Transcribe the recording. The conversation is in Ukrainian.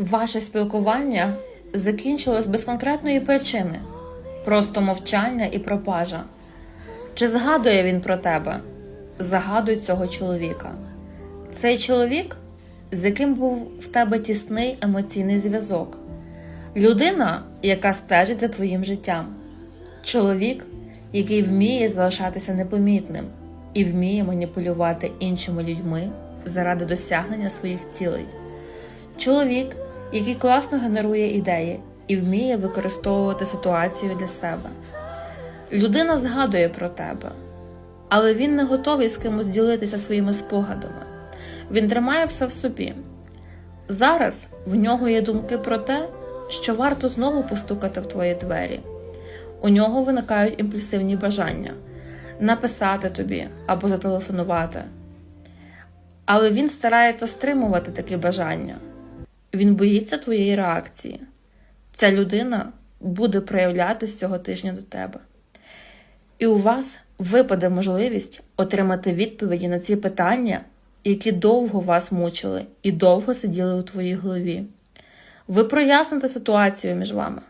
Ваше спілкування закінчилось без конкретної причини, просто мовчання і пропажа. Чи згадує він про тебе? Загадуй цього чоловіка. Цей чоловік, з яким був в тебе тісний емоційний зв'язок, людина, яка стежить за твоїм життям, чоловік, який вміє залишатися непомітним і вміє маніпулювати іншими людьми заради досягнення своїх цілей. Чоловік, який класно генерує ідеї і вміє використовувати ситуацію для себе. Людина згадує про тебе, але він не готовий з кимось ділитися своїми спогадами. Він тримає все в собі. Зараз в нього є думки про те, що варто знову постукати в твої двері. У нього виникають імпульсивні бажання написати тобі або зателефонувати. Але він старається стримувати такі бажання. Він боїться твоєї реакції. Ця людина буде проявлятися цього тижня до тебе. І у вас випаде можливість отримати відповіді на ці питання, які довго вас мучили і довго сиділи у твоїй голові. Ви проясните ситуацію між вами.